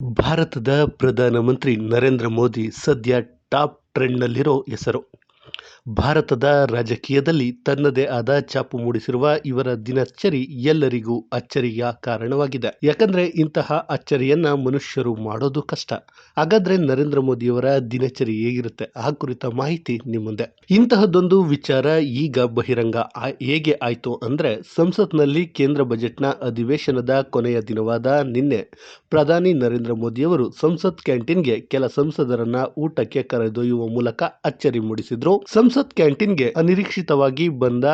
ಭಾರತದ ಪ್ರಧಾನಮಂತ್ರಿ ನರೇಂದ್ರ ಮೋದಿ ಸದ್ಯ ಟಾಪ್ ಟ್ರೆಂಡ್ನಲ್ಲಿರೋ ಹೆಸರು. ಭಾರತದ ರಾಜಕೀಯದಲ್ಲಿ ತನ್ನದೇ ಆದ ಛಾಪು ಮೂಡಿಸಿರುವ ಇವರ ದಿನಚರಿ ಎಲ್ಲರಿಗೂ ಅಚ್ಚರಿಯ ಕಾರಣವಾಗಿದೆ. ಯಾಕಂದ್ರೆ ಇಂತಹ ಅಚ್ಚರಿಯನ್ನ ಮನುಷ್ಯರು ಮಾಡೋದು ಕಷ್ಟ. ಹಾಗಾದ್ರೆ ನರೇಂದ್ರ ಮೋದಿಯವರ ದಿನಚರಿ ಹೇಗಿರುತ್ತೆ ಆ ಕುರಿತ ಮಾಹಿತಿ ನಿಮ್ಮುಂದೆ ಇಂತಹದ್ದೊಂದು ವಿಚಾರ ಈಗ ಬಹಿರಂಗ ಹೇಗೆ ಆಯ್ತು ಅಂದ್ರೆ ಸಂಸತ್ನಲ್ಲಿ ಕೇಂದ್ರ ಬಜೆಟ್ನ ಅಧಿವೇಶನದ ಕೊನೆಯ ದಿನವಾದ ನಿನ್ನೆ ಪ್ರಧಾನಿ ನರೇಂದ್ರ ಮೋದಿಯವರು ಸಂಸತ್ ಕ್ಯಾಂಟೀನ್ಗೆ ಕೆಲ ಸಂಸದರನ್ನ ಊಟಕ್ಕೆ ಕರೆದೊಯ್ಯುವ ಮೂಲಕ ಅಚ್ಚರಿ ಮೂಡಿಸಿದ್ರು. ಸಂಸತ್ ಕ್ಯಾಂಟೀನ್ಗೆ ಅನಿರೀಕ್ಷಿತವಾಗಿ ಬಂದ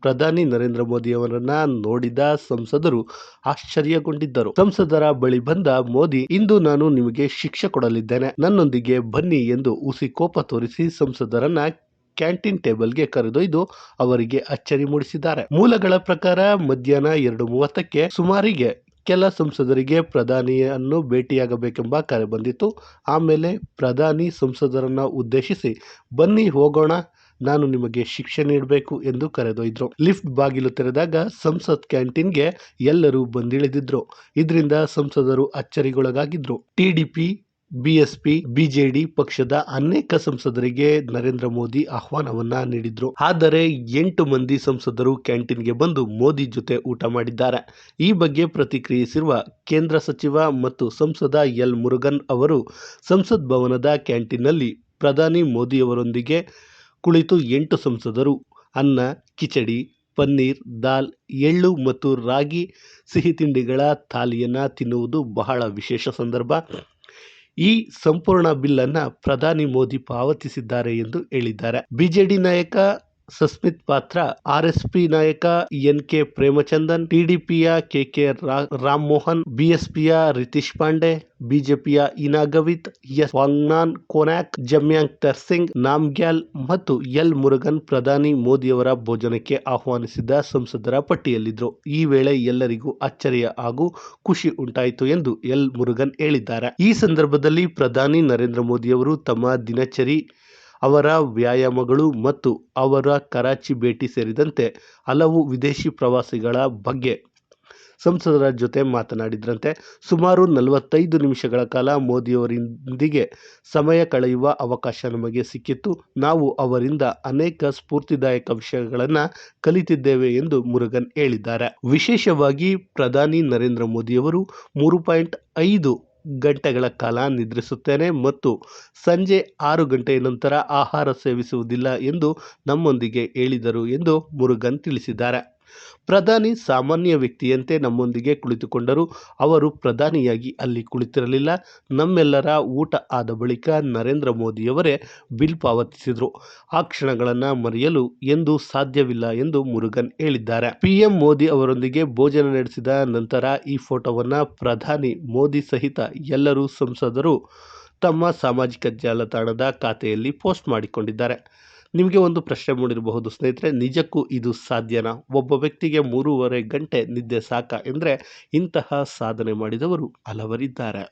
ಪ್ರಧಾನಿ ನರೇಂದ್ರ ಮೋದಿಯವರನ್ನ ನೋಡಿದ ಸಂಸದರು ಆಶ್ಚರ್ಯಗೊಂಡಿದ್ದರು. ಸಂಸದರ ಬಳಿ ಬಂದ ಮೋದಿ, ಇಂದು ನಾನು ನಿಮಗೆ ಶಿಕ್ಷೆ ಕೊಡಲಿದ್ದೇನೆ. ನನ್ನೊಂದಿಗೆ ಬನ್ನಿ ಎಂದು ಉಸಿ ಕೋಪ ತೋರಿಸಿ ಸಂಸದರನ್ನ ಕ್ಯಾಂಟೀನ್ ಟೇಬಲ್ಗೆ ಕರೆದೊಯ್ದು ಅವರಿಗೆ ಅಚ್ಚರಿ ಮೂಡಿಸಿದ್ದಾರೆ. ಮೂಲಗಳ ಪ್ರಕಾರ ಮಧ್ಯಾಹ್ನ ಎರಡು ಮೂವತ್ತಕ್ಕೆ ಸುಮಾರಿಗೆ ಕೆಲ ಸಂಸದರಿಗೆ ಪ್ರಧಾನಿಯನ್ನು ಭೇಟಿಯಾಗಬೇಕೆಂಬ ಕರೆ ಬಂದಿತ್ತು. ಆಮೇಲೆ ಪ್ರಧಾನಿ ಸಂಸದರನ್ನ ಉದ್ದೇಶಿಸಿ, ಬನ್ನಿ ಹೋಗೋಣ. ನಾನು ನಿಮಗೆ ಶಿಕ್ಷೆ ನೀಡಬೇಕು ಎಂದು ಕರೆದೊಯ್ದ್ರು. ಲಿಫ್ಟ್ ಬಾಗಿಲು ತೆರೆದಾಗ ಸಂಸತ್ ಕ್ಯಾಂಟೀನ್ಗೆ ಎಲ್ಲರೂ ಬಂದಿಳಿದಿದ್ರು. ಇದರಿಂದ ಸಂಸದರು ಅಚ್ಚರಿಗೊಳಗಾಗಿದ್ರು. ಟಿಡಿಪಿ ಬಿಎಸ್ಪಿ ಬಿಜೆಡಿ ಪಕ್ಷದ ಅನೇಕ ಸಂಸದರಿಗೆ ನರೇಂದ್ರ ಮೋದಿ ಆಹ್ವಾನವನ್ನ ನೀಡಿದ್ರು. ಆದರೆ ಎಂಟು ಮಂದಿ ಸಂಸದರು ಕ್ಯಾಂಟೀನ್ಗೆ ಬಂದು ಮೋದಿ ಜೊತೆ ಊಟ ಮಾಡಿದ್ದಾರೆ. ಈ ಬಗ್ಗೆ ಪ್ರತಿಕ್ರಿಯಿಸಿರುವ ಕೇಂದ್ರ ಸಚಿವ ಮತ್ತು ಸಂಸದ ಎಲ್ ಮುರುಗನ್ ಅವರು, ಸಂಸತ್ ಭವನದ ಕ್ಯಾಂಟೀನ್ನಲ್ಲಿ ಪ್ರಧಾನಿ ಮೋದಿಯವರೊಂದಿಗೆ ಕುಳಿತು ಎಂಟು ಸಂಸದರು, ಅನ್ನ, ಕಿಚಡಿ, ಪನ್ನೀರ್, ದಾಲ್, ಎಳ್ಳು ಮತ್ತು ರಾಗಿ, ಸಿಹಿ ತಿಂಡಿಗಳ ಥಾಲಿಯನ್ನ ತಿನ್ನುವುದು ಬಹಳ ವಿಶೇಷ ಸಂದರ್ಭ. ಈ ಸಂಪೂರ್ಣ ಬಿಲ್ಲನ್ನು ಪ್ರಧಾನಿ ಮೋದಿ ಪಾವತಿಸಿದ್ದಾರೆ ಎಂದು ಹೇಳಿದ್ದಾರೆ. ಬಿಜೆಡಿ ನಾಯಕ ಸಸ್ಮಿತ್ ಪಾತ್ರ ಆರ್ಎಸ್ಪಿ ನಾಯಕ ಎನ್ ಕೆ ಪ್ರೇಮಚಂದನ್ ಟಿಡಿಪಿಯ ಕೆಕೆ ಕೆ ರಾಮ್ ಮೋಹನ್ ಬಿಎಸ್ಪಿಯ ರಿತೀಶ್ ಪಾಂಡೆ ಬಿಜೆಪಿಯ ಇನಾ ಗವಿತ್, ಎಸ್ ವಾಂಗ್ನಾನ್ ಕೊನಾಕ್ ಜಮ್ಯಾಂಗ್ ತರ್ಸಿಂಗ್, ನಾಮ್ಗ್ಯಾಲ್ ಮತ್ತು ಎಲ್ ಮುರುಗನ್ ಪ್ರಧಾನಿ ಮೋದಿಯವರ ಭೋಜನಕ್ಕೆ ಆಹ್ವಾನಿಸಿದ್ದ ಸಂಸದರ ಪಟ್ಟಿಯಲ್ಲಿದ್ದರು ಈ ವೇಳೆ ಎಲ್ಲರಿಗೂ ಅಚ್ಚರಿಯ ಹಾಗೂ ಖುಷಿ ಉಂಟಾಯಿತು ಎಂದು ಎಲ್ ಮುರುಗನ್ ಹೇಳಿದ್ದಾರೆ. ಈ ಸಂದರ್ಭದಲ್ಲಿ ಪ್ರಧಾನಿ ನರೇಂದ್ರ ಮೋದಿಯವರು ತಮ್ಮ ದಿನಚರಿ ಅವರ ವ್ಯಾಯಾಮಗಳು ಮತ್ತು ಅವರ ಕರಾಚಿ ಭೇಟಿ ಸೇರಿದಂತೆ ಹಲವು ವಿದೇಶಿ ಪ್ರವಾಸಿಗಳ ಬಗ್ಗೆ ಸಂಸದರ ಜೊತೆ ಮಾತನಾಡಿದ್ರಂತೆ. ಸುಮಾರು ನಲವತ್ತೈದು ನಿಮಿಷಗಳ ಕಾಲ ಮೋದಿಯವರೊಂದಿಗೆ ಸಮಯ ಕಳೆಯುವ ಅವಕಾಶ ನಮಗೆ ಸಿಕ್ಕಿತ್ತು. ನಾವು ಅವರಿಂದ ಅನೇಕ ಸ್ಫೂರ್ತಿದಾಯಕ ವಿಷಯಗಳನ್ನು ಕಲಿತಿದ್ದೇವೆ ಎಂದು ಮುರುಗನ್ ಹೇಳಿದ್ದಾರೆ. ವಿಶೇಷವಾಗಿ ಪ್ರಧಾನಿ ನರೇಂದ್ರ ಮೋದಿಯವರು ಮೂರು ಪಾಯಿಂಟ್ ಐದು ಗಂಟೆಗಳ ಕಾಲ ನಿದ್ರಿಸುತ್ತೇನೆ ಮತ್ತು ಸಂಜೆ ಆರು ಗಂಟೆಯ ನಂತರ ಆಹಾರ ಸೇವಿಸುವುದಿಲ್ಲ ಎಂದು ನಮ್ಮೊಂದಿಗೆ ಹೇಳಿದರು ಎಂದು ಮುರುಗನ್ ತಿಳಿಸಿದ್ದಾರೆ. ಪ್ರಧಾನಿ ಸಾಮಾನ್ಯ ವ್ಯಕ್ತಿಯಂತೆ ನಮ್ಮೊಂದಿಗೆ ಕುಳಿತುಕೊಂಡರು ಅವರು ಪ್ರಧಾನಿಯಾಗಿ ಅಲ್ಲಿ ಕುಳಿತಿರಲಿಲ್ಲ. ನಮ್ಮೆಲ್ಲರ ಊಟ ಆದ ಬಳಿಕ ನರೇಂದ್ರ ಮೋದಿಯವರೇ ಬಿಲ್ ಪಾವತಿಸಿದರು. ಆ ಕ್ಷಣಗಳನ್ನು ಮರೆಯಲು ಎಂದು ಸಾಧ್ಯವಿಲ್ಲ ಎಂದು ಮುರುಗನ್ ಹೇಳಿದ್ದಾರೆ. ಪಿಎಂ ಮೋದಿ ಅವರೊಂದಿಗೆ ಭೋಜನ ನಡೆಸಿದ ನಂತರ ಈ ಫೋಟೋವನ್ನು ಪ್ರಧಾನಿ ಮೋದಿ ಸಹಿತ ಎಲ್ಲರೂ ಸಂಸದರು ತಮ್ಮ ಸಾಮಾಜಿಕ ಜಾಲತಾಣದ ಖಾತೆಯಲ್ಲಿ ಪೋಸ್ಟ್ ಮಾಡಿಕೊಂಡಿದ್ದಾರೆ. ನಿಮಗೆ ಒಂದು ಪ್ರಶ್ನೆ ಮೂಡಿರಬಹುದು. ಸ್ನೇಹಿತರೆ, ನಿಜಕ್ಕೂ ಇದು ಸಾಧ್ಯನಾ? ಒಬ್ಬ ವ್ಯಕ್ತಿಗೆ ಮೂರುವರೆ ಗಂಟೆ ನಿದ್ದೆ ಸಾಕ, ಎಂದರೆ ಇಂತಹ ಸಾಧನೆ ಮಾಡಿದವರು ಹಲವರಿದ್ದಾರೆ.